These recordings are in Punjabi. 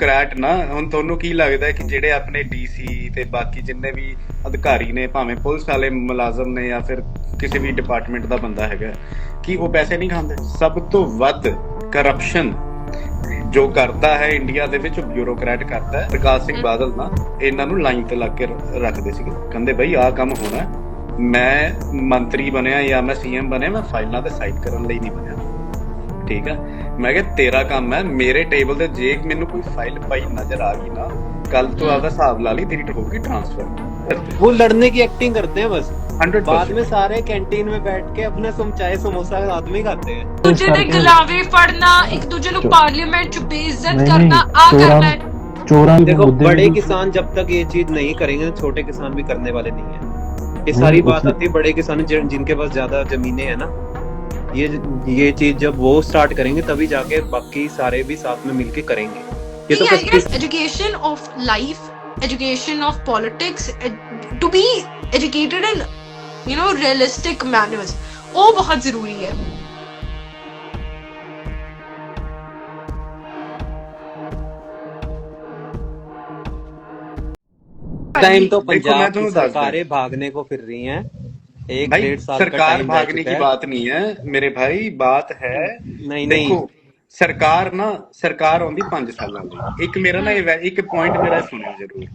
ਕਰੈਟ ਨਾ ਹੁਣ ਤੁਹਾਨੂੰ ਕੀ ਲੱਗਦਾ ਹੈ ਕਿ ਜਿਹੜੇ ਆਪਣੇ ਡੀਸੀ ਤੇ ਬਾਕੀ ਜਿੰਨੇ ਵੀ ਅਧਿਕਾਰੀ ਨੇ ਭਾਵੇਂ ਪੁਲਿਸ ਵਾਲੇ ਮੁਲਾਜ਼ਮ ਨੇ ਜਾਂ ਫਿਰ ਕਿਸੇ ਵੀ ਡਿਪਾਰਟਮੈਂਟ ਦਾ ਬੰਦਾ ਹੈਗਾ ਕਿ ਉਹ ਪੈਸੇ ਨਹੀਂ ਖਾਂਦੇ? ਸਭ ਤੋਂ ਵੱਧ ਕਰਪਸ਼ਨ ਜੋ ਕਰਦਾ ਹੈ ਇੰਡੀਆ ਦੇ ਵਿੱਚ ਬਿਊਰੋਕਰੈਟ ਕਰਦਾ ਹੈ। ਪ੍ਰਕਾਸ਼ ਸਿੰਘ ਬਾਦਲ ਨਾ ਇਹਨਾਂ ਨੂੰ ਲਾਈਨ ਤੇ ਲਾ ਕੇ ਰੱਖਦੇ ਸੀਗੇ। ਕਹਿੰਦੇ ਬਈ ਆਹ ਕੰਮ ਹੋਣਾ। ਮੈਂ ਮੰਤਰੀ ਬਣਿਆ ਜਾਂ ਮੈਂ ਸੀਐਮ ਬਣਿਆ ਮੈਂ ਫਾਈਲਾਂ ਤੇ ਸਾਈਨ ਕਰਨ ਲਈ ਨਹੀਂ ਬਣਿਆ। ਠੀਕ ਹੈ ਮੈਂ ਕਿਹਾ ਤੇਰਾ ਕੰਮ ਹੈ ਮੇਰੇ ਟੇਬਲ ਤੇ ਜੇ ਮੈਨੂੰ ਕੋਈ ਫਾਈਲ ਪਈ ਨਜ਼ਰ ਆ ਗਈ ਨਾ ਕੱਲ ਤੋਂ ਆਪਦਾ ਹਿਸਾਬ ਲਾ ਲਈ ਤੇਰੀ ਹੋਊਗੀ ਟ੍ਰਾਂਸਫਰ वो लड़ने की एक्टिंग करते हैं बस 100% बाद में सारे कैंटीन में बैठ के अपने समचाए समोसा साथ में ही खाते हैं ਦੂਜੇ ਦੇ ਗਲਾਵੇ ਫੜਨਾ ਇੱਕ ਦੂਜੇ ਨੂੰ ਪਾਰਲੀਮੈਂਟ ਚ ਬੇਇੱਜ਼ਤ नहीं ਕਰਨਾ नहीं ਆ चोरा ਕਰਨਾ ਹੈ चोरा के देखो मुद्दे बड़े में- किसान जब तक ये चीज नहीं करेंगे छोटे किसान भी करने वाले नहीं है ये सारी वो बात उसी- आती है बड़े किसान जिन- जिनके पास ज्यादा जमीनें हैं ना ये ये चीज़ जब वो स्टार्ट करेंगे तभी जाके बाकी सारे भी साथ में मिलके करेंगे। ये तो education of life education of politics to be educated in you know realistic manners वो बहुत ज़रूरी है। टाइम तो पंजाब की सरकारें भागने को फिर रही हैं। एक भाई डेढ़ साल का सरकार टाइम भागने की बात नहीं है मेरे भाई बात है नहीं ਦੇਖੋ नहीं ਸਰਕਾਰ ਨਾ ਸਰਕਾਰ ਆਉਂਦੀ 5 ਸਾਲਾਂ ਲਈ ਇੱਕ ਮੇਰਾ ਨਾ ਇਹ ਵੈ- ਇੱਕ ਪੁਆਇੰਟ ਮੇਰਾ ਸੁਣਿਓ ਜ਼ਰੂਰ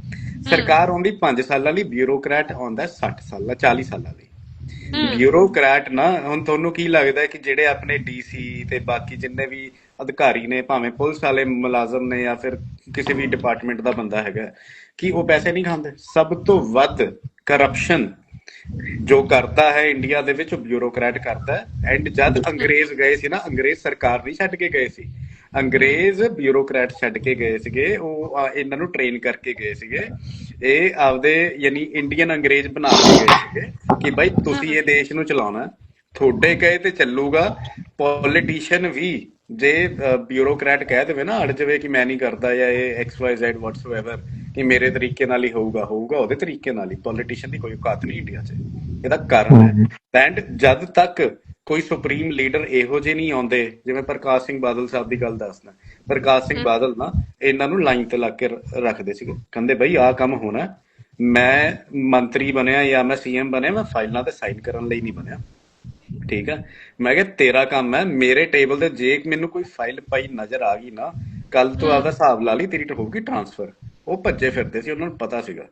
ਸਰਕਾਰ ਆਉਂਦੀ 5 ਸਾਲਾਂ ਲਈ ਬਿਊਰੋਕਰੈਟ ਆਉਂਦਾ 60 ਸਾਲਾਂ 40 ਸਾਲਾਂ ਲਈ ਬਿਊਰੋਕਰੈਟ ਨਾ ਹੁਣ ਤੁਹਾਨੂੰ ਕੀ ਲੱਗਦਾ ਹੈ ਕਿ ਜਿਹੜੇ ਆਪਣੇ ਡੀਸੀ ਤੇ ਬਾਕੀ ਜਿੰਨੇ ਵੀ ਅਧਿਕਾਰੀ ਨੇ ਭਾਵੇਂ ਪੁਲਿਸ ਵਾਲੇ ਮੁਲਾਜ਼ਮ ਨੇ ਜਾਂ ਫਿਰ ਕਿਸੇ ਵੀ ਡਿਪਾਰਟਮੈਂਟ ਦਾ ਬੰਦਾ ਹੈਗਾ ਕਿ ਉਹ ਪੈਸੇ ਨਹੀਂ ਖਾਂਦੇ ਸਭ ਤੋਂ ਵੱਧ ਕਰਪਸ਼ਨ ਜੋ ਕਰਦਾ ਹੈ ਇੰਡੀਆ ਦੇ ਵਿੱਚ ਬਿਊਰੋਕਰੈਟ ਕਰਦਾ ਹੈ। ਐਂਡ ਜਦ ਅੰਗਰੇਜ਼ ਗਏ ਸੀ ਨਾ, ਅੰਗਰੇਜ਼ ਸਰਕਾਰ ਨਹੀਂ ਛੱਡ ਕੇ ਗਏ ਸੀ। ਅੰਗਰੇਜ਼ ਬਿਊਰੋਕਰੈਟ ਛੱਡ ਕੇ ਗਏ ਸੀਗੇ। ਉਹ ਇਹਨਾਂ ਨੂੰ ਟ੍ਰੇਨ ਕਰਕੇ ਗਏ ਸੀਗੇ। ਇਹ ਆਪਦੇ, ਯਾਨੀ ਇੰਡੀਅਨ ਅੰਗਰੇਜ਼ ਬਣਾ ਕੇ ਗਏ ਸੀਗੇ ਕਿ ਭਾਈ ਤੁਸੀਂ ਇਹ ਦੇਸ਼ ਨੂੰ ਚਲਾਉਣਾ। ਤੁਹਾਡੇ ਕਹੇ ਤੇ ਚੱਲੂਗਾ। ਪੋਲੀਟੀਸ਼ੀਅਨ ਵੀ ਜੇ ਬਿਊਰੋਕਰੈਟ ਕਹਿ ਦੇਵੇ ਨਾ, ਅੜ ਜਾਵੇ ਕਿ ਮੈਂ ਨਹੀਂ ਕਰਦਾ ਜਾਂ ਇਹ ਐਕਸ ਵਾਈ ਜ਼ੈਡ ਵਾਟਸੋਐਵਰ ਕਿ ਮੇਰੇ ਤਰੀਕੇ ਨਾਲ ਹੀ ਹੋਊਗਾ ਹੋਊਗਾ ਉਹਦੇ ਤਰੀਕੇ ਨਾਲ ਹੀ। ਪੋਲੀਟੀਸ਼ੀਅਨ ਦੀ ਕੋਈ ਔਕਾਤ ਨਹੀਂ ਇੰਡੀਆ 'ਚ। ਇਹਦਾ ਕਾਰਨ ਹੈ। ਐਂਡ ਜਦ ਤੱਕ ਕੋਈ ਸੁਪਰੀਮ ਲੀਡਰ ਇਹੋ ਜਿਹੇ ਨਹੀਂ ਆਉਂਦੇ ਜਿਵੇਂ ਪ੍ਰਕਾਸ਼ ਸਿੰਘ ਬਾਦਲ ਸਾਹਿਬ ਦੀ ਗੱਲ ਦੱਸਦਾ। ਪ੍ਰਕਾਸ਼ ਸਿੰਘ ਬਾਦਲ ਨਾ ਇਹਨਾਂ ਨੂੰ ਲਾਈਨ ਤੇ ਲਾ ਕੇ ਰੱਖਦੇ ਸੀਗੇ। ਕਹਿੰਦੇ ਬਈ ਆਹ ਕੰਮ ਹੋਣਾ। ਮੈਂ ਮੰਤਰੀ ਬਣਿਆ ਜਾਂ ਮੈਂ ਸੀਐਮ ਬਣਿਆ ਮੈਂ ਫਾਈਲਾਂ ਤੇ ਸਾਈਨ ਕਰਨ ਲਈ ਨਹੀਂ ਬਣਿਆ। ਠੀਕ ਹੈ? ਮੈਂ ਕਿਹਾ ਤੇਰਾ ਕੰਮ ਹੈ ਮੇਰੇ ਟੇਬਲ ਤੇ ਜੇ ਮੈਨੂੰ ਕੋਈ ਫਾਈਲ ਪਈ ਨਜ਼ਰ ਆ ਗਈ ਨਾ ਕੱਲ ਤੋਂ ਆਪਦਾ ਹਿਸਾਬ ਲਾ ਲਈ ਤੇਰੀ ਹੋਊਗੀ ਟ੍ਰਾਂਸਫਰ ਉਹ ਭੱਜੇ ਫਿਰਦੇ ਸੀ ਉਹਨਾਂ ਨੂੰ ਪਤਾ ਸੀਗਾ।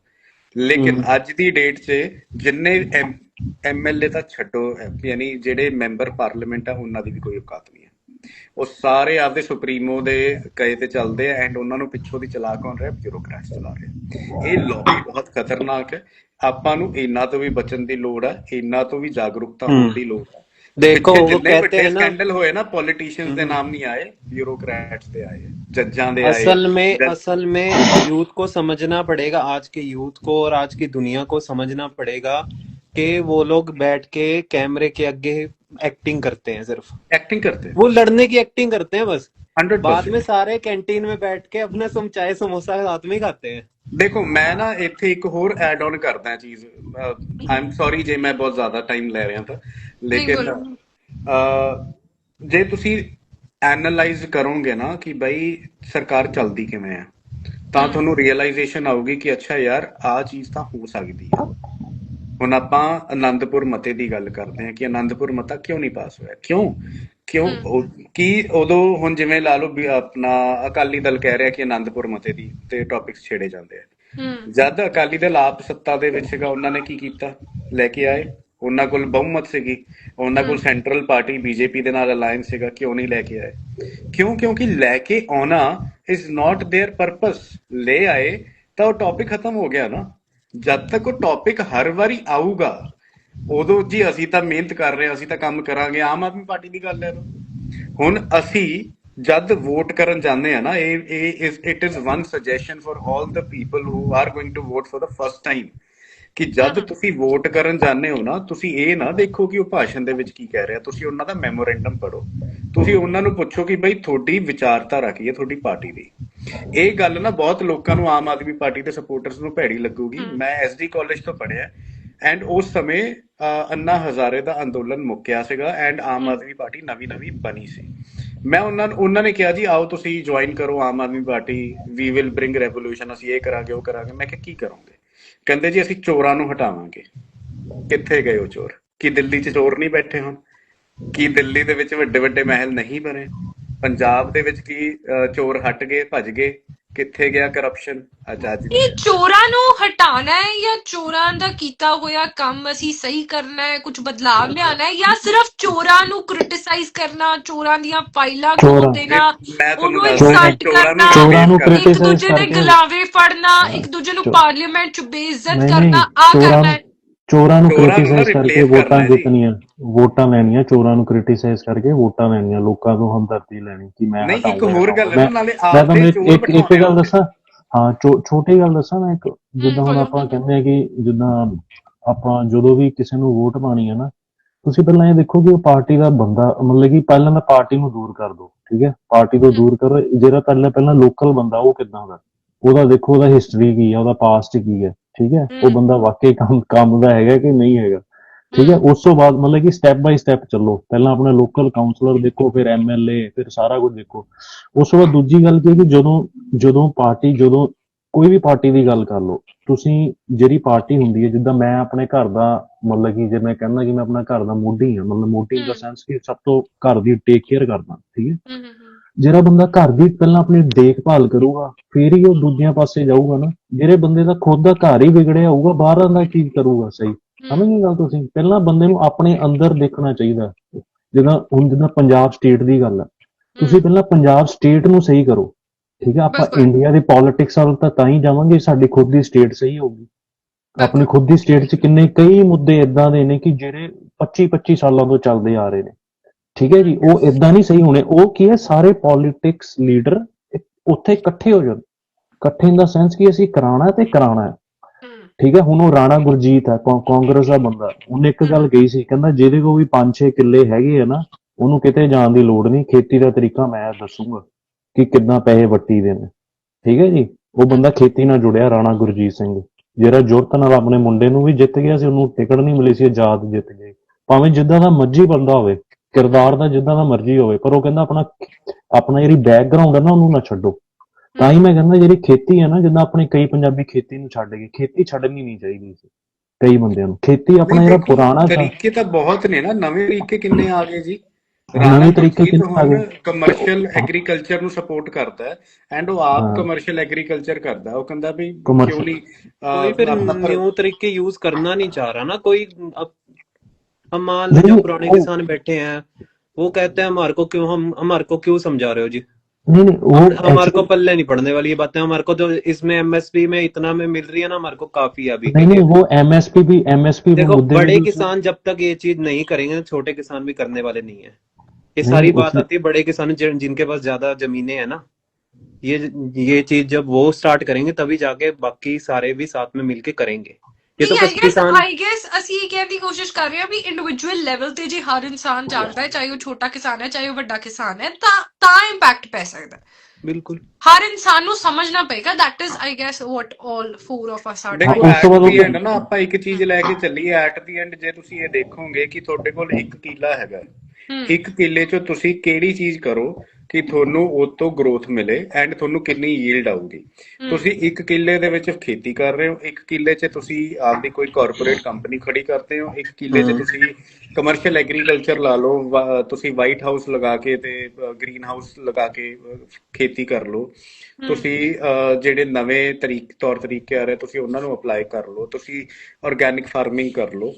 ਲੇਕਿਨ ਅੱਜ ਦੀ ਡੇਟ 'ਚ ਜਿੰਨੇ ਐਮਐਲਏ ਤਾਂ ਛੱਡੋ ਯਾਨੀ ਜਿਹੜੇ ਮੈਂਬਰ ਪਾਰਲੀਮੈਂਟ ਆ ਉਹਨਾਂ ਦੀ ਵੀ ਕੋਈ ਔਕਾਤ ਨਹੀਂ ਹੈ। ਉਹ ਸਾਰੇ ਆਪਦੇ ਸੁਪਰੀਮੋ ਦੇ ਕਹੇ ਤੇ ਚੱਲਦੇ ਆ ਐਂਡ ਉਹਨਾਂ ਨੂੰ ਪਿੱਛੋਂ ਦੀ ਚਲਾ ਕੌਣ ਰਿਹਾ ਬਿਊਰੋਕਰੈਟਸ ਚਲਾ ਰਿਹਾ। ਇਹ ਲੌਬੀ ਬਹੁਤ ਖਤਰਨਾਕ ਹੈ। ਆਪਾਂ ਨੂੰ ਇਹਨਾਂ ਤੋਂ ਵੀ ਬਚਣ ਦੀ ਲੋੜ ਹੈ ਇਹਨਾਂ ਤੋਂ ਵੀ ਜਾਗਰੂਕਤਾ ਹੋਣ ਦੀ ਲੋੜ ਹੈ देखो ਪਿੱਛੇ वो ਜਿੰਨੇ कहते ਵੱਡੇ हैं ना ਸਕੈਂਡਲ ਹੋਏ ਨਾ ਪੋਲੀਟੀਸ਼ੀਅਨਸ ਦੇ ਨਾਮ ਨਹੀਂ ਆਏ ਬਿਊਰੋਕਰੈਟਸ ਦੇ ਆਏ ਜੱਜਾਂ ਦੇ ਆਏ असल में ਜੱਜ- असल में यूथ को समझना पड़ेगा आज के यूथ को और आज की दुनिया को समझना पड़ेगा कि वो लोग बैठ के कैमरे के आगे एक्टिंग करते हैं सिर्फ एक्टिंग करते हैं वो लड़ने की एक्टिंग करते हैं बस हंड्रेड बाद में सारे कैंटीन में बैठ के अपने समचाए समोसा साथ में ही खाते हैं ਦੇਖੋ ਮੈਂ ਨਾ ਇੱਥੇ ਇੱਕ ਹੋਰ ਐਡ ਆਨ ਕਰਦਾ ਚੀਜ਼ ਆਈ ਐਮ ਸੌਰੀ ਜੇ ਮੈਂ ਬਹੁਤ ਜ਼ਿਆਦਾ ਟਾਈਮ ਲੈ ਰਿਹਾ ਤਾਂ ਲੇਕਿਨ ਜੇ ਤੁਸੀਂ ਐਨਾਲਾਈਜ਼ ਕਰੋਗੇ ਨਾ ਕਿ ਬਈ ਸਰਕਾਰ ਚੱਲਦੀ ਕਿਵੇਂ ਹੈ ਤਾਂ ਤੁਹਾਨੂੰ ਰੀਅਲਾਈਜੇਸ਼ਨ ਆਊਗੀ ਕਿ ਅੱਛਾ ਯਾਰ ਆ ਚੀਜ਼ ਤਾਂ ਹੋ ਸਕਦੀ ਹੈ ਹੁਣ ਆਪਾਂ ਆਨੰਦਪੁਰ ਮਤੇ ਦੀ ਗੱਲ ਕਰਦੇ ਹਾਂ ਕਿ ਆਨੰਦਪੁਰ ਮਤਾ ਕਿਉਂ ਨਹੀਂ ਪਾਸ ਹੋਇਆ? ਕਿਉਂ? ਕਿਉਂ? ਕੀ ਉਦੋਂ ਹੁਣ ਜਿਵੇਂ ਲਾ ਲਓ ਆਪਣਾ ਅਕਾਲੀ ਦਲ ਕਹਿ ਰਿਹਾ ਕਿ ਆਨੰਦਪੁਰ ਮਤੇ ਦੀ ਤੇ ਟੌਪਿਕਸ ਛੇੜੇ ਜਾਂਦੇ ਆ। ਜਦ ਅਕਾਲੀ ਦਲ ਆਪ ਸੱਤਾ ਦੇ ਵਿੱਚ ਸੀਗਾ ਉਹਨਾਂ ਨੇ ਕੀ ਕੀਤਾ? ਲੈ ਕੇ ਆਏ। ਉਹਨਾਂ ਕੋਲ ਬਹੁਮਤ ਸੀਗੀ ਉਹਨਾਂ ਕੋਲ ਸੈਂਟਰਲ ਪਾਰਟੀ ਬੀਜੇਪੀ ਦੇ ਨਾਲ ਅਲਾਈਅੰਸ ਸੀਗਾ ਕਿਉਂ ਨਹੀਂ ਲੈ ਕੇ ਆਏ? ਕਿਉਂ ਕਿਉਂਕਿ ਲੈ ਕੇ ਆਉਣਾ ਇਜ਼ ਨਾਟ देयर ਪਰਪਸ ਲੈ ਆਏ ਤਾਂ ਉਹ ਟੌਪਿਕ ਖਤਮ ਹੋ ਗਿਆ ਨਾ। ਜਦ ਤੱਕ ਉਹ ਟੌਪਿਕ ਹਰ ਵਾਰੀ ਆਊਗਾ ਉਦੋਂ ਜੀ ਅਸੀਂ ਤਾਂ ਮਿਹਨਤ ਕਰ ਰਹੇ ਹਾਂ ਅਸੀਂ ਤਾਂ ਕੰਮ ਕਰਾਂਗੇ ਆਮ ਆਦਮੀ ਪਾਰਟੀ ਦੀ ਗੱਲ ਹੈ ਹੁਣ ਅਸੀਂ ਜਦ ਵੋਟ ਕਰਨ ਜਾਂਦੇ ਆ ਨਾ ਇਹ ਇਹ it is one suggestion for all the people who are going to vote for the first time ਕਿ ਜਦ ਤੁਸੀਂ ਵੋਟ ਕਰਨ ਜਾਂਦੇ ਹੋ ਨਾ ਤੁਸੀਂ ਇਹ ਨਾ ਦੇਖੋ ਕਿ ਉਹ ਭਾਸ਼ਣ ਦੇ ਵਿੱਚ ਕੀ ਕਹਿ ਰਿਹਾ। ਤੁਸੀਂ ਉਹਨਾਂ ਦਾ ਮੈਮੋਰੈਂਡਮ ਪੜੋ ਤੁਸੀਂ ਉਹਨਾਂ ਨੂੰ ਪੁੱਛੋ ਕਿ ਬਈ ਤੁਹਾਡੀ ਵਿਚਾਰਧਾਰਾ ਕੀ ਹੈ ਤੁਹਾਡੀ ਪਾਰਟੀ ਦੀ। ਇਹ ਗੱਲ ਨਾ ਬਹੁਤ ਲੋਕਾਂ ਨੂੰ ਆਮ ਆਦਮੀ ਪਾਰਟੀ ਦੇ ਸਪੋਰਟਰਸ ਨੂੰ ਭੈੜੀ ਲੱਗੂਗੀ। ਮੈਂ ਐਸਡੀ ਕਾਲਜ ਤੋਂ ਪੜ੍ਹਿਆ ਐਂਡ ਉਸ ਸਮੇਂ ਅੰਨਾ ਹਜ਼ਾਰੇ ਦਾ ਅੰਦੋਲਨ ਮੁੱਕਿਆ ਸੀਗਾ ਐਂਡ ਆਮ ਆਦਮੀ ਪਾਰਟੀ ਨਵੀਂ ਨਵੀਂ ਬਣੀ ਸੀ। ਮੈਂ ਉਹਨਾਂ ਨੂੰ ਉਹਨਾਂ ਨੇ ਕਿਹਾ ਜੀ ਆਓ ਤੁਸੀਂ ਜੁਆਇਨ ਕਰੋ Aam Aadmi Party we will bring revolution ਅਸੀਂ ਇਹ ਕਰਾਂਗੇ ਉਹ ਕਰਾਂਗੇ। ਮੈਂ ਕਿਹਾ ਕੀ ਕਰੋਗੇ? ਕਹਿੰਦੇ ਜੀ ਅਸੀਂ ਚੋਰਾਂ ਨੂੰ ਹਟਾਵਾਂਗੇ। ਕਿੱਥੇ ਗਏ ਉਹ ਚੋਰ? ਕੀ ਦਿੱਲੀ 'ਚ ਚੋਰ ਨਹੀਂ ਬੈਠੇ ਹੁਣ? ਕੀ ਦਿੱਲੀ ਦੇ ਵਿੱਚ ਵੱਡੇ ਵੱਡੇ ਮਹਿਲ ਨਹੀਂ ਬਣੇ? ਪੰਜਾਬ ਦੇ ਵਿੱਚ ਕੀ ਅਹ, ਚੋਰ ਹਟ ਗਏ ਭੱਜ ਗਏ? ਕਿੱਥੇ ਗਿਆ ਕਰਪਸ਼ਨ ਅੱਜ ਅੱਜ ਇਹ ਚੋਰਾਂ ਨੂੰ ਹਟਾਣਾ ਹੈ ਜਾਂ ਚੋਰਾਂ ਦਾ ਕੀਤਾ ਹੋਇਆ ਕੰਮ ਅਸੀਂ ਸਹੀ ਕਰਨਾ ਹੈ ਕੁਝ ਬਦਲਾਵ ਲਿਆਣਾ ਹੈ ਜਾਂ ਸਿਰਫ ਚੋਰਾਂ ਨੂੰ ਕ੍ਰਿਟਿਸਾਈਜ਼ ਕਰਨਾ ਚੋਰਾਂ ਦੀਆਂ ਫਾਈਲਾਂ ਖੋਲ ਦੇਣਾ ਮੈਂ ਤੁਹਾਨੂੰ ਉਹਨੂੰ ਦੱਸਦਾ ਇਨਸਲਟ ਚੋਰਾਂ ਨੂੰ ਕਰਨਾ ਚੋਰਾਂ ਨੂੰ ਇੱਕ ਦੂਜੇ ਦੇ ਗਲਾਵੇ ਫੜਨਾ ਇੱਕ ਦੂਜੇ ਨੂੰ ਪਾਰਲੀਮੈਂਟ ਚ ਬੇਇੱਜ਼ਤ ਕਰਨਾ ਆ ਕਰਨਾ ਹੈ। ਚੋਰਾਂ ਨੂੰ ਚੋਰਾਂ ਨੂੰ ਕ੍ਰਿਟਿਸਾਈਜ਼ ਕਰਕੇ ਵੋਟਾਂ ਜੀ। ਜਿੱਤਣੀਆਂ ਵੋਟਾਂ ਲੈਣੀਆਂ ਚੋਰਾਂ ਨੂੰ ਕ੍ਰਿਟਿਸਾਈਜ਼ ਕਰਕੇ ਵੋਟਾਂ ਲੈਣੀਆਂ ਲੋਕਾਂ ਤੋਂ ਹਮਦਰਦੀ ਲੈਣੀ ਕਿ ਮੈਂ ਨਹੀਂ ਇੱਕ ਹਟਾਊਂਗਾ, ਹੋਰ ਗੱਲ ਹੈ ਮੈਂ- ਨਾਲੇ ਮੈਂ ਆਪ ਤੁਹਾਨੂੰ ਇੱਕ ਚੋਰ ਇੱਕ ਇੱਕ ਗੱਲ ਦੱਸਾਂ? ਹਾਂ ਛੋ- ਛੋਟੀ ਗੱਲ ਦੱਸਾਂ ਮੈਂ ਇੱਕ ਜਿੱਦਾਂ ਹੁਣ। ਆਪਾਂ ਕਹਿੰਦੇ ਆ ਕਿ ਜਿੱਦਾਂ ਆਪਾਂ ਜਦੋਂ ਵੀ ਕਿਸੇ ਨੂੰ ਵੋਟ ਪਾਣੀ ਹੈ ਨਾ ਤੁਸੀਂ ਪਹਿਲਾਂ ਇਹ ਦੇਖੋ ਕਿ ਉਹ ਪਾਰਟੀ ਦਾ ਬੰਦਾ ਮਤਲਬ ਕਿ ਪਹਿਲਾਂ ਤਾਂ ਪਾਰਟੀ ਨੂੰ ਦੂਰ ਕਰ ਦਿਓ ਠੀਕ ਹੈ? ਪਾਰਟੀ ਤੋਂ ਦੂਰ ਕਰੋ ਜਿਹੜਾ ਪਹਿਲਾਂ ਪਹਿਲਾਂ ਲੋਕਲ ਬੰਦਾ ਉਹ ਕਿੱਦਾਂ ਦਾ? ਉਹਦਾ ਦੇਖੋ ਉਹਦਾ ਹਿਸਟਰੀ ਕੀ ਹੈ ਉਹਦਾ ਪਾਸਟ ਕੀ ਹੈ ਠੀਕ ਹੈ? ਉਹ। ਬੰਦਾ ਵਾਕਈ ਕੰਮ ਕੰਮ ਦਾ ਹੈਗਾ ਕਿ ਨਹੀਂ ਹੈਗਾ? ਠੀਕ ਹੈ? ਉਸ ਤੋਂ ਬਾਅਦ ਮਤਲਬ ਕਿ ਸਟੈਪ ਬਾਈ ਸਟੈਪ ਚੱਲੋ। ਪਹਿਲਾਂ ਆਪਣੇ ਲੋਕਲ ਕਾਉਂਸਲਰ ਦੇਖੋ ਫਿਰ ਐਮਐਲਏ ਫਿਰ ਸਾਰਾ ਕੁਝ ਦੇਖੋ। ਉਸ ਤੋਂ ਬਾਅਦ ਦੂਜੀ ਗੱਲ ਕੀ ਹੈ ਕਿ ਜਦੋਂ ਜਦੋਂ ਪਾਰਟੀ ਜਦੋਂ ਕੋਈ ਵੀ ਪਾਰਟੀ ਦੀ ਗੱਲ ਕਰ ਲਓ ਤੁਸੀਂ ਜਿਹੜੀ ਪਾਰਟੀ ਹੁੰਦੀ ਹੈ ਜਿੱਦਾਂ ਮੈਂ ਆਪਣੇ ਘਰ ਦਾ ਮਤਲਬ ਕਿ ਜੇ ਮੈਂ ਕਹਿੰਦਾ ਕਿ ਮੈਂ ਆਪਣਾ ਘਰ ਦਾ ਮੋਢੀ ਹਾਂ ਮਤਲਬ ਮੋਢੀ ਦਾ। ਸੈਂਸ ਕਿ ਸਭ ਤੋਂ ਘਰ ਦੀ ਟੇਕ ਕੇਅਰ ਕਰਦਾ ਠੀਕ ਹੈ। ਜਿਹੜਾ ਬੰਦਾ ਘਰ ਦੀ ਪਹਿਲਾਂ ਆਪਣੀ ਦੇਖਭਾਲ ਕਰੂਗਾ ਫਿਰ ਹੀ ਉਹ ਦੂਜਿਆਂ ਪਾਸੇ ਜਾਊਗਾ ਨਾ। ਜਿਹੜੇ ਬੰਦੇ ਦਾ ਖੁਦ ਦਾ ਘਰ ਹੀ ਵਿਗੜਿਆ ਹੋਊਗਾ ਬਾਹਰਾਂ ਦਾ ਕੀ ਕਰੂਗਾ ਸਹੀ? ਸਮਝ ਗੱਲ ਤੁਸੀਂ? ਪਹਿਲਾਂ ਬੰਦੇ ਨੂੰ ਆਪਣੇ ਅੰਦਰ ਦੇਖਣਾ ਚਾਹੀਦਾ। ਜਿੱਦਾਂ ਹੁਣ ਜਿੱਦਾਂ ਪੰਜਾਬ ਸਟੇਟ ਦੀ ਗੱਲ ਹੈ। ਤੁਸੀਂ ਪਹਿਲਾਂ ਪੰਜਾਬ ਸਟੇਟ ਨੂੰ ਸਹੀ ਕਰੋ। ਠੀਕ ਹੈ ਆਪਾਂ। ਇੰਡੀਆ ਦੀ ਪੋਲਿਟਿਕਸ ਵੱਲ ਤਾਂ ਤਾਂ ਹੀ ਜਾਵਾਂਗੇ ਸਾਡੀ ਖੁਦ ਦੀ ਸਟੇਟ ਸਹੀ ਹੋਊਗੀ। ਆਪਣੀ ਖੁਦ ਦੀ ਸਟੇਟ 'ਚ ਕਿੰਨੇ ਕਈ ਮੁੱਦੇ ਇਦਾਂ ਦੇ ਨੇ ਕਿ ਜਿਹੜੇ 25 25 ਸਾਲਾਂ ਤੋਂ ਚੱਲਦੇ ਆ ਰਹੇ ਨੇ। ਠੀਕ ਹੈ ਜੀ ਉਹ ਇਦਾਂ ਨਹੀਂ ਸਹੀ ਹੋਣੇ। ਉਹ ਕੀ ਹੈ ਸਾਰੇ ਪੋਲਿਟਿਕਸ ਲੀਡਰ ਉੱਥੇ ਇਕੱਠੇ ਹੋ ਜਾਣ ਇਕੱਠੇ ਇਨ ਦਾ ਸੈਂਸ ਕਿ ਅਸੀਂ ਕਰਾਣਾ ਤੇ ਕਰਾਣਾ ਹੈ। ਠੀਕ ਹੈ ਹੁਣ ਉਹ ਰਾਣਾ ਗੁਰਜੀਤ ਹੈ ਕਾਂਗਰਸ ਦਾ ਬੰਦਾ। ਉਹਨੇ ਇੱਕ ਗੱਲ ਕਹੀ ਸੀ ਕਹਿੰਦਾ ਜਿਹਦੇ ਕੋਲ ਵੀ 5-6 ਕਿੱਲੇ ਹੈਗੇ ਆ ਨਾ ਉਹਨੂੰ ਕਿਤੇ ਜਾਣ ਦੀ ਲੋੜ ਨਹੀਂ। ਖੇਤੀ ਦਾ ਤਰੀਕਾ ਮੈਂ ਦੱਸੂਗਾ ਕਿ ਕਿੱਦਾਂ ਪੈਸੇ ਵੱਟੀ ਦੇ ਨੇ। ਠੀਕ ਹੈ ਜੀ ਉਹ ਬੰਦਾ ਖੇਤੀ ਨਾਲ ਜੁੜਿਆ ਰਾਣਾ ਗੁਰਜੀਤ ਸਿੰਘ। ਜਿਹੜਾ ਜੁਰਤ ਨਾਲ ਆਪਣੇ ਮੁੰਡੇ ਨੂੰ ਵੀ ਜਿੱਤ ਗਿਆ ਸੀ ਉਹਨੂੰ ਟਿਕਟ ਨਹੀਂ ਮਿਲੀ ਸੀ ਆਜ਼ਾਦ ਜਿੱਤ ਗਏ ਭਾਵੇਂ ਜਿੱਦਾਂ ਦਾ ਮਰਜ਼ੀ ਬੰਦਾ ਹੋਵੇ ਕਿਰਦਾਰ ਦਾ ਜਿੱਦਾਂ ਦਾ ਮਰਜ਼ੀ ਹੋਵੇ ਪਰ ਉਹ ਕਹਿੰਦਾ ਆਪਣਾ ਆਪਣਾ ਜਿਹੜੀ ਬੈਕਗ੍ਰਾਉਂਡ ਹੈ ਨਾ ਉਹਨੂੰ ਨਾ ਛੱਡੋ। ਤਾਂ ਹੀ ਮੈਂ ਕਹਿੰਦਾ ਜਿਹੜੀ ਖੇਤੀ ਹੈ ਨਾ ਜਿੱਦਾਂ ਆਪਣੇ ਕਈ ਪੰਜਾਬੀ ਖੇਤੀ ਨੂੰ ਛੱਡ ਗਏ ਖੇਤੀ ਛੱਡਣੀ ਨਹੀਂ ਚਾਹੀਦੀ ਸੀ ਕਈ ਬੰਦਿਆਂ ਨੂੰ। ਖੇਤੀ ਆਪਣਾ ਜਿਹੜਾ ਪੁਰਾਣਾ ਤਰੀਕੇ ਤਾਂ ਬਹੁਤ ਨੇ ਨਾ ਨਵੇਂ ਤਰੀਕੇ ਕਿੰਨੇ ਆ ਗਏ ਜੀ? ਨਵੇਂ ਤਰੀਕੇ ਕਿੰਨੇ ਆ ਗਏ। ਕਮਰਸ਼ੀਅਲ ਐਗਰੀਕਲਚਰ ਨੂੰ ਸਪੋਰਟ ਕਰਦਾ ਹੈ ਐਂਡ ਉਹ ਆਪ ਕਮਰਸ਼ੀਅਲ ਐਗਰੀਕਲਚਰ ਕਰਦਾ ਉਹ ਕਹਿੰਦਾ ਵੀ ਕਿਉਂ ਨਹੀਂ ਕੋਈ ਫਿਰ ਨਿਊ ਤਰੀਕੇ ਯੂਜ਼ ਕਰਨਾ ਨਹੀਂ ਚਾਹ ਰਹਾ ਨਾ ਕੋਈ हम मान लो पुराने किसान बैठे हैं वो कहते हैं हमारे को क्यों हम हमारे को क्यों समझा रहे हो जी? नहीं नहीं वो हमारे को पल्ले नहीं पड़ने वाली ये बातें हमारे को तो इसमें एमएसपी में इतना में मिल रही है ना हमारे को काफ़ी है अभी। नहीं नहीं वो एमएसपी भी एमएसपी देखो बड़े तो किसान जब तक ये चीज़ नहीं करेंगे छोटे किसान भी करने वाले नहीं है। ये सारी बात आती है बड़े किसान जिनके पास ज़्यादा जमीने है ना ये ये चीज़ जब वो स्टार्ट करेंगे तभी जाके बाकी सारे भी साथ में मिलके करेंगे। ਇਹ ਤਾਂ ਕੁਝ ਕਿਸਾਨ ਆਈ ਗੈਸ ਅਸੀਂ ਇਹ ਕਹਿਣ ਦੀ ਕੋਸ਼ਿਸ਼ ਕਰ ਰਹੇ ਹਾਂ ਵੀ ਇੰਡੀਵਿਜੂਅਲ ਲੈਵਲ ਤੇ ਜੇ ਹਰ ਇਨਸਾਨ ਜਾਣਦਾ ਹੈ ਚਾਹੇ ਉਹ ਛੋਟਾ ਕਿਸਾਨ ਹੈ ਚਾਹੇ ਉਹ ਵੱਡਾ ਕਿਸਾਨ ਹੈ ਤਾਂ ਤਾਂ ਇੰਪੈਕਟ ਪੈ ਸਕਦਾ ਬਿਲਕੁਲ। ਹਰ ਇਨਸਾਨ ਨੂੰ ਸਮਝਣਾ ਪਏਗਾ that is I guess what all four of us are ਦੇਖੋ ਐਟ ਦੀ ਐਂਡ ਨਾ ਆਪਾਂ ਇੱਕ ਚੀਜ਼ ਲੈ ਕੇ ਚੱਲੀਏ। ਐਟ ਦੀ ਐਂਡ ਜੇ ਤੁਸੀਂ ਇਹ ਦੇਖੋਗੇ ਕਿ ਤੁਹਾਡੇ ਕੋਲ ਇੱਕ ਕਿਲਾ ਹੈਗਾ ਇੱਕ ਕਿਲੇ 'ਚੋਂ ਤੁਸੀਂ ਕਿਹੜੀ ਚੀਜ਼ ਕਰੋ ਕਿ ਤੁਹਾਨੂੰ ਉਹ ਤੋਂ ਗਰੋਥ ਮਿਲੇ ਐਂਡ ਤੁਹਾਨੂੰ ਕਿੰਨੀ ਯੀਲਡ ਆਊਗੀ। ਤੁਸੀਂ ਇੱਕ ਕਿੱਲੇ ਦੇ ਵਿੱਚ ਖੇਤੀ ਕਰ ਰਹੇ ਹੋ ਇੱਕ ਕਿੱਲੇ 'ਚ ਤੁਸੀਂ ਆਪਦੀ ਕੋਈ ਕਾਰਪੋਰੇਟ ਕੰਪਨੀ ਖੜੀ ਕਰਦੇ ਹੋ ਇੱਕ ਕਿੱਲੇ 'ਚ ਤੁਸੀਂ ਕਮਰਸ਼ੀਅਲ ਐਗਰੀਕਲਚਰ ਲਾ ਲਓ ਤੁਸੀਂ ਵਾਈਟ ਹਾਊਸ ਲਗਾ ਕੇ ਤੇ ਗ੍ਰੀਨ ਹਾਊਸ ਲਗਾ ਕੇ ਖੇਤੀ ਕਰ ਲਓ। ਤੁਸੀਂ ਜਿਹੜੇ ਨਵੇਂ ਤਰੀਕ ਤੌਰ ਤਰੀਕੇ ਆ ਰਹੇ ਤੁਸੀਂ ਉਹਨਾਂ ਨੂੰ ਅਪਲਾਈ ਕਰ ਲਓ। ਤੁਸੀਂ ਆਰਗੈਨਿਕ ਫਾਰਮਿੰਗ ਕਰ ਲਓ।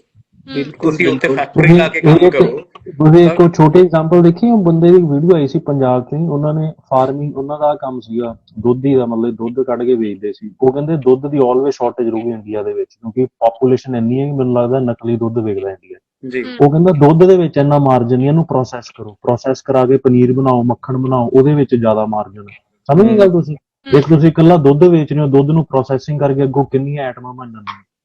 ਤੁਸੀਂ ਉੱਥੇ ਫੈਕਟਰੀ ਲਾ ਕੇ ਕੰਮ ਕਰੋ। ਉਹਦੇ ਇੱਕ ਛੋਟੇ ਐਗਜ਼ਾਮਪਲ ਦੇਖੀ ਉਹ ਬੰਦੇ ਦੀ ਵੀਡੀਓ ਆਈ ਸੀ ਪੰਜਾਬ ਤੋਂ ਉਹਨਾਂ ਨੇ ਫਾਰਮਿੰਗ ਉਹਨਾਂ ਦਾ ਕੰਮ ਸੀਗਾ ਦੁੱਧ ਹੀ ਦਾ ਮਤਲਬ ਦੁੱਧ ਕੱਢ ਕੇ ਵੇਚਦੇ ਸੀ। ਉਹ ਕਹਿੰਦੇ ਦੁੱਧ ਦੀ ਆਲਵੇਸ ਸ਼ਾਰਟੇਜ ਰਹੂਗੀ ਇੰਡੀਆ ਦੇ ਵਿੱਚ ਕਿਉਂਕਿ ਪੋਪੂਲੇਸ਼ਨ ਇੰਨੀ ਹੈ ਕਿ ਮੈਨੂੰ ਲੱਗਦਾ ਨਕਲੀ ਦੁੱਧ ਵੇਚਦਾ ਇੰਡੀਆ ਜੀ। ਉਹ ਕਹਿੰਦਾ ਦੁੱਧ ਦੇ ਵਿੱਚ ਇੰਨਾ ਮਾਰਜਨ ਨਹੀਂ ਇਹਨੂੰ ਪ੍ਰੋਸੈਸ ਕਰੋ। ਪ੍ਰੋਸੈਸ ਕਰਾ ਕੇ ਪਨੀਰ ਬਣਾਓ ਮੱਖਣ ਬਣਾਓ ਉਹਦੇ ਵਿੱਚ ਜ਼ਿਆਦਾ ਮਾਰਜਨ ਸਮਝ ਨਹੀਂ ਗੱਲ ਤੁਸੀਂ? ਜੇ ਤੁਸੀਂ ਇਕੱਲਾ ਦੁੱਧ ਵੇਚ ਰਹੇ ਹੋ ਦੁੱਧ ਨੂੰ ਪ੍ਰੋਸੈਸਿੰਗ ਕਰਕੇ ਅੱਗੋਂ ਕਿੰਨੀਆਂ ਆਈਟਮਾਂ ਬਣਨ ਨੇ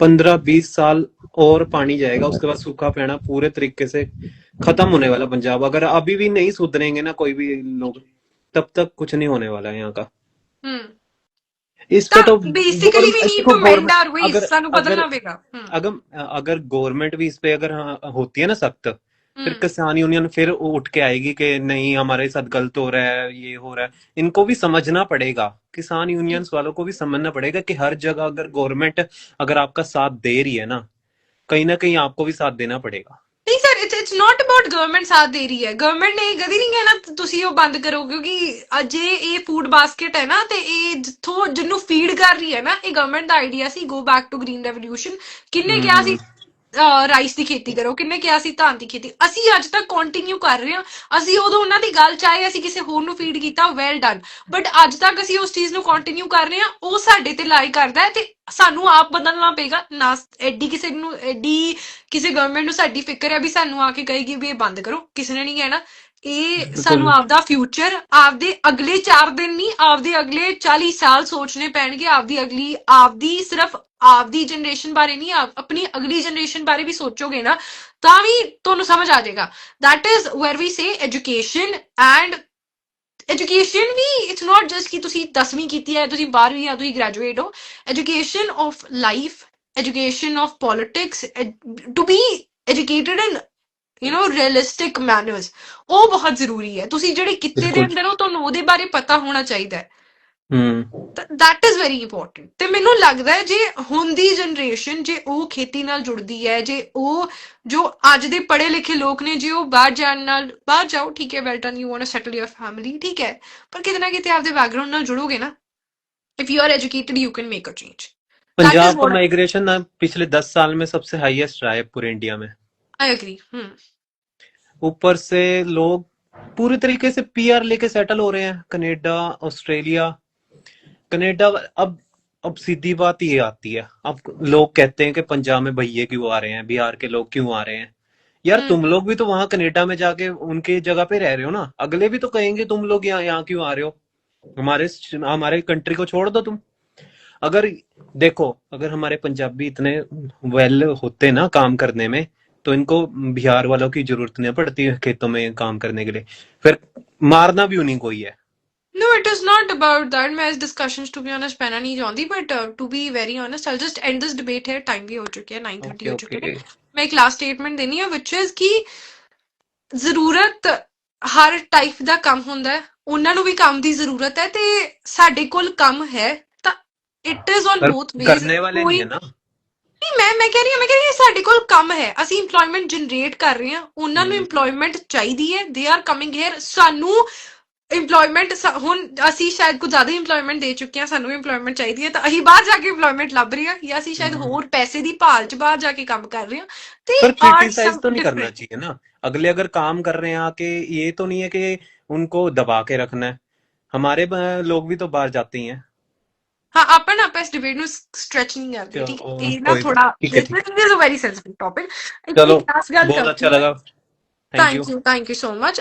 पंद्रह बीस साल और पानी जाएगा उसके बाद सूखा पड़ना पूरे तरीके से खत्म होने वाला पंजाब अगर अभी भी नहीं सुधरेंगे ना कोई भी लोग तब तक कुछ नहीं होने वाला है यहाँ का ਹੂੰ इस पे तो ਤਾਂ basically we need to mend our ways अगर ਸਾਨੂੰ ਬਦਲਣਾ अगर ਪਏਗਾ ਹੂੰ अगर अगर गवर्नमेंट भी इस पे अगर हाँ, होती है ना सख्त फिर हम्म, किसान यूनियन फिर उठ के आएगी कि नहीं हमारे साथ गलत हो रहा है ये हो रहा है इनको भी समझना पड़ेगा किसान यूनियंस वालों को भी समझना पड़ेगा कि हर जगह अगर गवर्नमेंट अगर आपका साथ दे रही है ना कहीं ना कहीं आपको भी साथ देना पड़ेगा ਨਹੀਂ sir it's it's not about government ਸਾਥ ਦੇ ਰਹੀ ਹੈ ਗਵਰਨਮੈਂਟ ਨੇ ਕਦੀ ਨਹੀਂ ਕਹਿਣਾ ਕਿ ਤੁਸੀਂ ਉਹ ਬੰਦ ਕਰੋ ਕਿਉਂਕਿ ਅਜੇ ਇਹ ਫੂਡ ਬਾਸਕਟ ਹੈ ਨਾ ਤੇ ਇਹ ਜਿੱਥੋਂ ਜਿਹਨੂੰ ਫੀਡ ਕਰ ਰਹੀ ਹੈ ਨਾ ਇਹ ਗਵਰਨਮੈਂਟ ਦਾ idea C go back to green revolution ਕਿੰਨੇ ਕਿਹਾ ਸੀ ਰਾਈਸ ਦੀ ਖੇਤੀ ਕਰੋ, ਕਿੰਨੇ ਕਿਹਾ ਸੀ ਧਾਨ ਦੀ ਖੇਤੀ। ਅਸੀਂ ਅੱਜ ਤੱਕ ਕੰਟੀਨਿਊ ਕਰ ਰਹੇ ਹਾਂ। ਅਸੀਂ ਉਦੋਂ ਉਹਨਾਂ ਦੀ ਗੱਲ ਚਾਹੇ ਅਸੀਂ ਕਿਸੇ ਹੋਰ ਨੂੰ ਫੀਡ ਕੀਤਾ ਵੈਲ ਡਨ ਬਟ ਅੱਜ ਤੱਕ ਅਸੀਂ ਉਸ ਚੀਜ਼ ਨੂੰ ਕੰਟੀਨਿਊ ਕਰ ਰਹੇ ਹਾਂ, ਉਹ ਸਾਡੇ ਤੇ ਲਾਈ ਕਰਦਾ ਹੈ ਤੇ ਸਾਨੂੰ ਆਪ ਬਦਲਣਾ ਪਏਗਾ। ਨਾ ਐਡੀ ਕਿਸੇ ਨੂੰ, ਐਡੀ ਕਿਸੇ ਗਵਰਨਮੈਂਟ ਨੂੰ ਸਾਡੀ ਫਿਕਰ ਹੈ ਵੀ ਸਾਨੂੰ ਆ ਕੇ ਕਹੇਗੀ ਵੀ ਇਹ ਬੰਦ ਕਰੋ। ਕਿਸੇ ਨੇ ਨਹੀਂ ਕਹਿਣਾ। ਇਹ ਸਾਨੂੰ ਆਪਦਾ ਫਿਊਚਰ ਆਪਦੇ ਅਗਲੇ 4 ਦਿਨ ਨਹੀਂ ਆਪਦੇ ਅਗਲੇ 40 ਸਾਲ ਸੋਚਣੇ ਪੈਣਗੇ ਆਪਦੀ ਅਗਲੀ ਆਪਦੀ ਸਿਰਫ ਆਪਦੀ ਜਨਰੇਸ਼ਨ ਬਾਰੇ ਨਹੀਂ ਆਪ- ਆਪਣੀ ਅਗਲੀ ਜਨਰੇਸ਼ਨ ਬਾਰੇ ਵੀ ਸੋਚੋਗੇ ਨਾ ਤਾਂ ਵੀ ਤੁਹਾਨੂੰ ਸਮਝ ਆ ਜਾਏਗਾ। That is where we say education and education we it's not just ਕਿ ਤੁਸੀਂ 10ਵੀਂ ਕੀਤੀ ਹੈ ਤੁਸੀਂ 12ਵੀਂ ਜਾਂ ਤੁਸੀਂ ਗ੍ਰੈਜੂਏਟ ਹੋ। Education of life education of politics ed- to be educated in you know realistic manners ਉਹ ਬਹੁਤ ਜ਼ਰੂਰੀ ਹੈ ਤੁਸੀਂ ਜਿਹੜੇ ਕਿੱਤੇ ਦੇ ਬਿਲਕੁਲ। ਅੰਦਰ ਹੋ ਤੁਹਾਨੂੰ ਉਹਦੇ ਬਾਰੇ ਪਤਾ ਹੋਣਾ ਚਾਹੀਦਾ ਹੈ हम्म that is very important ਤੇ ਮੈਨੂੰ ਲੱਗਦਾ ਹੈ ਜੇ ਹੁਣ ਦੀ ਜਨਰੇਸ਼ਨ ਜੇ ਉਹ ਖੇਤੀ ਨਾਲ ਜੁੜਦੀ ਹੈ ਜੇ ਉਹ ਜੋ ਅੱਜ ਦੇ ਪੜ੍ਹੇ ਲਿਖੇ ਲੋਕ ਨੇ ਜੇ ਉਹ ਬਾਹਰ ਜਾਣ ਨਾਲ ਬਾਹਰ ਜਾਓ ਠੀਕ ਹੈ well done you want to settle your family ਠੀਕ ਹੈ ਪਰ ਕਿਤੇ ਨਾ ਕਿਤੇ ਆਪਦੇ ਬੈਕਗ੍ਰਾਉਂਡ ਨਾਲ ਜੁੜੋਗੇ ਨਾ if you are educated you can make a change Punjab का what- माइग्रेशन ना पिछले दस साल में सबसे हाईएस्ट रहा है पूरे इंडिया में आई एग्री hmm. ऊपर से लोग पूरी तरीके से पीआर लेके सेटल हो रहे हैं कनेडा ऑस्ट्रेलिया। कनेडा अब अब सीधी बात ये आती है। अब लोग कहते हैं कि पंजाब में भैये क्यों आ रहे हैं बिहार के लोग क्यों आ रहे हैं? यार hmm. तुम लोग भी तो वहाँ कनेडा में जाके उनके जगह पे रह रहे हो ना। अगले भी तो कहेंगे तुम लोग यहाँ यहाँ क्यों आ रहे हो? हमारे हमारे कंट्री को छोड़ दो तुम। अगर देखो अगर हमारे पंजाबी इतने वेल होते ना काम करने में तो इनको बिहार वालों की जरूरत नहीं पड़ती है खेतों में काम करने के लिए फिर मारना भी उन्हीं को ही है No, it is not about that. मैं इस discussions to be honest पैना नहीं चाहती but uh, to be very honest I'll just end this debate here time भी हो चुकी है 9:30 ओके हो चुके ओके हैं मैं एक लास्ट स्टेटमेंट देनी है which is ਕਿ ਜ਼ਰੂਰਤ ਹਰ ਟਾਈਪ ਦਾ ਕੰਮ ਹੁੰਦਾ ਹੈ ਉਹਨਾਂ ਨੂੰ ਵੀ ਕੰਮ ਦੀ ਜ਼ਰੂਰਤ ਹੈ ਤੇ ਸਾਡੇ ਕੋਲ ਕੰਮ ਹੈ ਤਾਂ ਇਟ ਇਜ਼ ਔਨ पर ਬੋਥ ਵੇਜ਼ करने वाले नहीं है ना ਨਹੀਂ ਮੈਂ ਮੈਂ ਕਹਿ ਰਹੀ ਹਾਂ ਮੈਂ ਕਹਿ ਰਹੀ ਹਾਂ ਸਾਡੇ ਕੋਲ ਕੰਮ ਹੈ ਅਸੀਂ EMPLOYMENT ਜਨਰੇਟ ਕਰ ਰਹੇ ਹਾਂ ਉਹਨਾਂ ਨੂੰ ਹਮ। EMPLOYMENT ਚਾਹੀਦੀ ਹੈ ਦੇ ਆਰ ਕਮਿੰਗ ਹੇਅਰ ਸਾਨੂੰ EMPLOYMENT ਹੁਣ ਅਸੀਂ ਸ਼ਾਇਦ ਕੁਝ ਜ਼ਿਆਦਾ EMPLOYMENT ਦੇ ਚੁੱਕੇ ਹਾਂ ਸਾਨੂੰ EMPLOYMENT ਚਾਹੀਦੀ ਹੈ ਤਾਂ ਅਸੀਂ ਬਾਹਰ ਜਾ ਕੇ EMPLOYMENT ਲੱਭ ਰਹੇ ਹਾਂ ਜਾਂ ਅਸੀਂ ਸ਼ਾਇਦ ਹਮ। ਹੋਰ ਪੈਸੇ ਦੀ ਭਾਲ 'ਚ ਬਾਹਰ ਜਾ ਕੇ ਕੰਮ ਕਰ ਰਹੇ ਹਾਂ ਤੇ पर are क्रिटिसाइज some तो नहीं करना different. चाहिए ना अगले अगर काम कर रहे हैं आके ये तो नहीं है कि उनको दबा के रखना है हमारे ब- लोग भी तो बाहर जाते ही हैं ਹਾਂ ਆਪਾਂ ਨਾ ਆਪਾਂ ਇਸ ਡਿਬੇਟ ਨੂੰ ਸਟ੍ਰੈਚ ਨਹੀਂ ਕਰਦੇ ਠੀਕ ਹੈ? ਇਹ ਨਾ ਥੋੜਾ this is a very sensitive topic ਚਲੋ ਬਹੁਤ ਅੱਛਾ ਲੱਗਾ। Thank you thank you so much